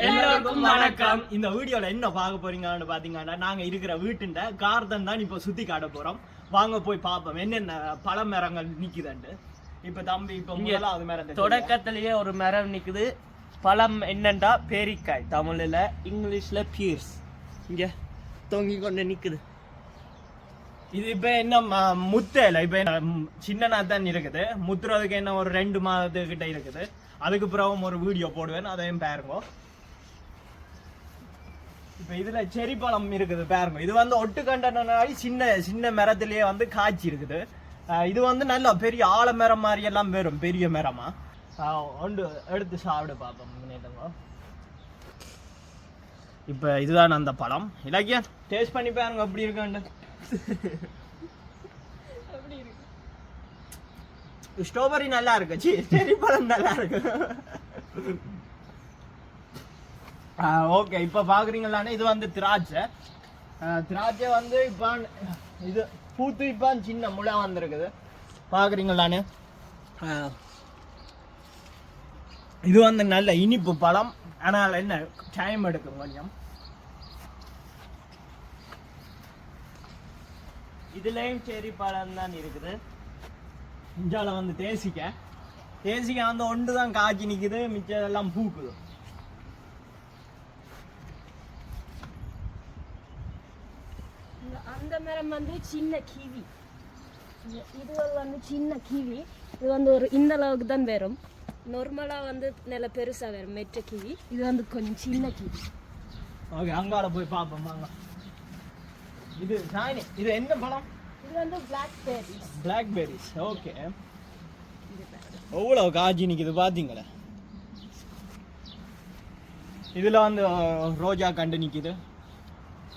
எல்லாருக்கும் வணக்கம். இந்த வீடியோல என்ன பார்க்க போறீங்கன்னு பாத்தீங்கன்னா நாங்க இருக்கிற வீட்டுண்ட கார்டன் தான் இப்போ சுத்தி காட்ட போறோம். வாங்க போய் பார்ப்போம். என்னென்ன பழ மரங்கள் நிக்குதுண்டு இப்ப தம்பி இப்ப முதலாவது மரம் தொடக்கத்திலேயே ஒரு மரம் நிக்குது. பழம் என்னண்டா? பேரிக்காய். தமிழ்ல இங்கிலீஷ்ல பியர்ஸ் இங்க தொங்கி கொண்டு நிக்குது. இது இப்ப என்ன ம- முத்தையில இப்ப சின்னனா தான் இருக்குது. முத்துறதுக்கு என்ன ஒரு ரெண்டு மாதத்துக்கிட்ட இருக்குது. அதுக்கு பிறகும் ஒரு வீடியோ போடுவேன். அதையும் பாருங்க. இப்ப இதுல செரி பழம் இருக்குது பாருங்க. இது வந்து ஒட்டுக்கண்டனாடி சின்ன சின்ன மரத்திலேயே வந்து காய்ச்சி இருக்குது. இது வந்து நல்ல பெரிய ஆலமரம் மாதிரி எல்லாம் வரும் பெரிய மரமா? ஒன்று எடுத்து சாப்பிட பார்ப்போம் முன்னேற்றங்க. இப்ப இதுதான் அந்த பழம். இலக்கியா டேஸ்ட் பண்ணி பாருங்க எப்படி இருக்காண்டு ஸ்ட்ராபெரி நல்லா இருக்கு. செரி பழம் நல்லா இருக்கு. ஓகே இப்போ பார்க்குறீங்களானே இது வந்து திராட்சை. திராட்சை வந்து இப்போ இது பூத்து இப்போ சின்ன முளை வந்திருக்குது. பார்க்குறீங்களானே இது வந்து நல்ல இனிப்பு பழம். ஆனால் என்ன டைம் எடுக்கும் கொஞ்சம். இதுலேயும் செரி பழம் தான் இருக்குது. இஞ்சால வந்து தேசிக்க தேசிக்க வந்து ஒன்று தான் காய்ச்சி நிற்குது மிச்சம் எல்லாம் பூக்குது இந்த- அந்த மரம் வந்து சின்ன கிவி. இது- வந்து சின்ன கிவி. இது வந்து ஒரு இந்த அளவுக்கு தான் வரும். நார்மலாக வந்து நல்ல பெருசா வரும் மெட்ட கிவி. இது வந்து கொஞ்சம் சின்ன கிவி. ஓகே அங்கால போய் பார்ப்போம் வாங்க. இது சாயினி இது என்ன பழம் இது வந்து பிளாக் பேரிஸ் பிளாக்பெரிஸ் ஓகே எவ்வளோ காய்ச்சி நிக்குது பார்த்தீங்களா? இதுல வந்து ரோஜா கண்டு நிக்குது ரோஜா பூ சின்ன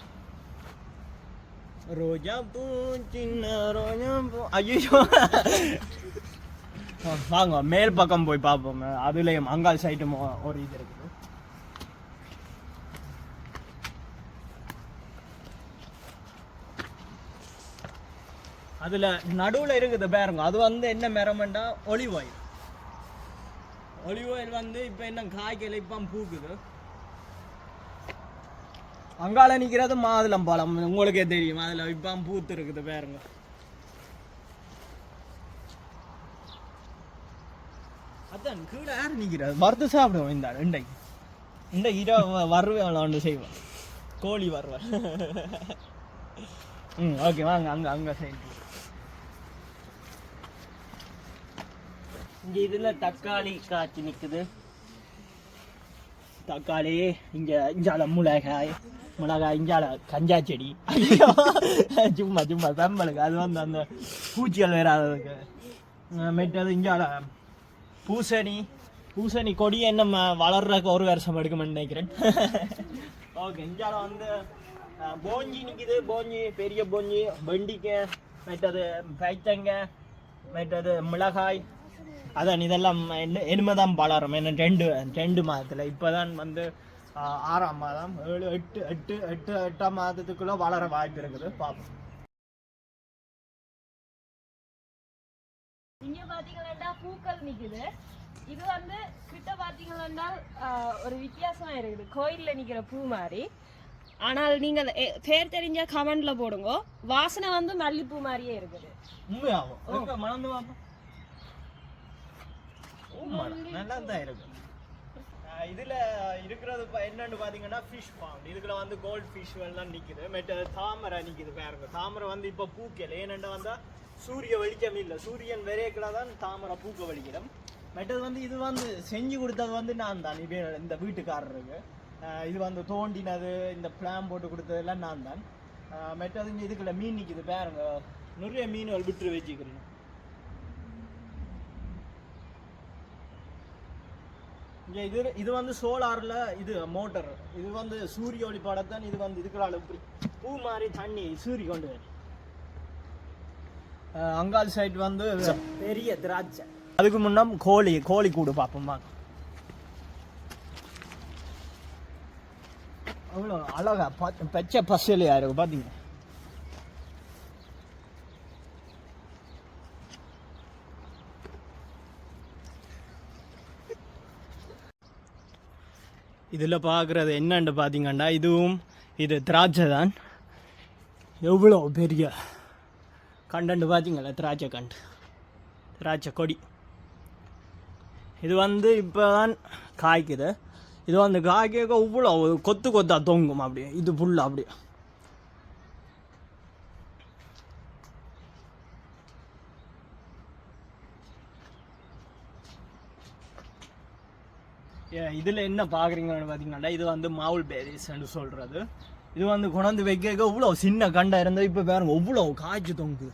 ரோஜா பூ ஐயோ வாங்க மேல் பக்கம் போய் பார்ப்போம் அதுலேயும் அங்கால் சைட்டும் ஒரு இது இருக்குது அதில் நடுவில் இருக்குது பேருங்க அது வந்து என்ன மரம்னா ஒலிவ் ஆயில் ஒலிவ் ஆயில் வந்து இப்போ என்ன காய்கறி இப்போ பூக்குது அங்கால நிக்கிறது மாதுளம் பழம். உங்களுக்கே தெரியும். அதுல இப்ப பூத்து இருக்குது பாருங்க. அதான் கீழே யார் நிக்கிறது? வறுத்து சாப்பிடுவோம் இந்த ஆள், இந்த இரவு வறுவை ஒன்று செய்வோம். கோழி வருவேன் ம் ஓகே வாங்க அங்க அங்க சைடு இங்க இதுல தக்காளி காய்ச்சி நிக்குது. தக்காளி இங்கே இஞ்சால மிளகாய். மிளகாய் இஞ்சால கஞ்சா செடி சும்மா சும்மா சம்பளுக்கு அது வந்து அந்த பூச்சிகள் வராததுக்கு மெட்டது மற்றது இஞ்சால பூசணி பூசணி கொடி என்ன வளர்றதுக்கு ஒரு வருஷம் எடுக்குமென்னு நினைக்கிறேன் ஓகே இஞ்சால வந்து போஞ்சி நிற்கிது போஞ்சி பெரிய போஞ்சி வெண்டிக்கை மற்றது பைத்தங்க மற்றது மிளகாய் அதான் இதெல்லாம் என்ன இனிமேதான் வளரும் என்ன ரெண்டு ரெண்டு இப்போ தான் வந்து ஆறாம் மாதம். ஏழு எட்டு எட்டு எட்டு எட்டாம் மாதத்துக்குள்ள வளர வாய்ப்பு இருக்குது. பார்ப்போம். இங்க பாத்தீங்கன்னா பூக்கள் நிக்குது. இது வந்து கிட்ட பாத்தீங்கன்னா ஒரு வித்தியாசமா இருக்குது. கோயில்ல நிக்கிற பூ மாதிரி. ஆனால் நீங்க பேர் தெரிஞ்சா கமெண்ட்ல போடுங்க. வாசனை வந்து மல்லிப்பூ மாதிரியே இருக்குது. உண்மையாகும் மணந்து. நல்லா தான் இருக்கு. ஆஹ், இதில் இருக்கிறது இப்போ என்னன்னு பார்த்தீங்கன்னா ஃபிஷ் பாண்ட் இதுக்குள்ள வந்து கோல்ட் ஃபிஷ் எல்லாம் நிற்குது மெட்ட தாமரை நிற்குது பாருங்க. தாமரை வந்து இப்போ பூக்கல. ஏனெண்டா வந்தால் சூரிய வெளிச்சம் இல்லை. சூரியன் விரைக்கல தான் தாமரை பூக்க வலிக்கிறோம் மெட்டது வந்து இது வந்து செஞ்சு கொடுத்தது வந்து நான் தான். இப்போ இந்த வீட்டுக்காரருக்கு. இது வந்து தோண்டினது இந்த பிளான் போட்டு கொடுத்ததெல்லாம் நான் தான். மெட்டது இதுக்குள்ள மீன் நிற்கிது பாருங்க. நிறைய மீன்கள் விட்டு வச்சுக்கிறேன். இங்கே இது இது வந்து சோலாரில் இது மோட்டர். இது வந்து சூரிய ஒளி படத்தான் இது வந்து இதுக்குற அளவுக்கு பூ மாதிரி தண்ணி சூரி கொண்டு வரும். அங்காள் சைடு வந்து பெரிய திராட்சை. அதுக்கு முன்னம் கோழி கோழி கூடு பார்ப்போம்மா அவ்வளோ அழகா பச்சை பசலையாக இருக்கும் பார்த்தீங்க இதில் பார்க்குறது என்னன்னு பார்த்தீங்கன்னா இதுவும் இது திராட்சை தான் எவ்வளோ பெரிய கண்டன்ட்டு பார்த்தீங்களா திராட்சை கண்டு திராட்சை கொடி. இது வந்து இப்போ தான் காய்க்குது. இது வந்து காய்க்க இவ்வளோ கொத்து கொத்தாக தொங்கும் அப்படியே. இது ஃபுல்லாக அப்படியே. இதில் என்ன பார்க்குறீங்கன்னு பார்த்தீங்கன்னா இது வந்து மாவுல் பேரிஸ்ன்னு சொல்கிறது இது வந்து கொண்டாந்து வைக்க இவ்வளோ சின்ன கண்டா இருந்தால் இப்போ பாருங்க இவ்வளோ காய்ச்சி தொங்குது.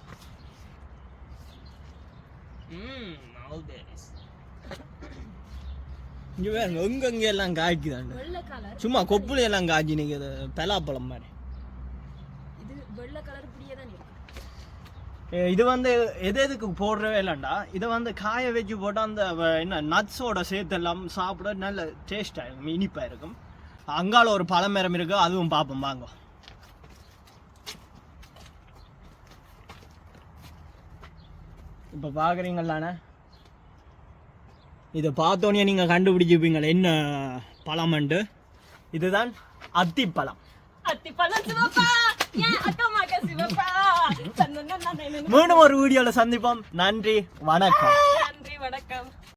Mulberries. இங்கே பாருங்க எங்கெங்கே எல்லாம் காய்க்குதாண்டு சும்மா கொப்புல எல்லாம் காய்ச்சி நிற்குது பலாப்பழம் மாதிரி இது வெள்ளை கலர் இப்படியே தான் இருக்கு ஏ, இது வந்து எது எதுக்கு போடுறவே இல்லைண்டா? இதை வந்து காய வச்சு போட்டால் அந்த என்ன நட்ஸோட சேர்த்து எல்லாம் சாப்பிட நல்ல டேஸ்டாக இருக்கும் இனிப்பாக இருக்கும். அங்கால ஒரு பழமரம் இருக்கு அதுவும் பார்ப்போம் வாங்க. இப்போ பார்க்குறீங்களாண்ணே இதை பார்த்தோன்னே நீங்கள் கண்டுபிடிச்சிப்பீங்களே என்ன பழம்ண்டு இதுதான் அத்திப்பழம். அத்திப்பழம் சிவப்பா! ஏன் அக்கா சிவப்பா? மீண்டும் ஒரு வீடியோல சந்திப்போம். நன்றி வணக்கம். நன்றி வணக்கம்.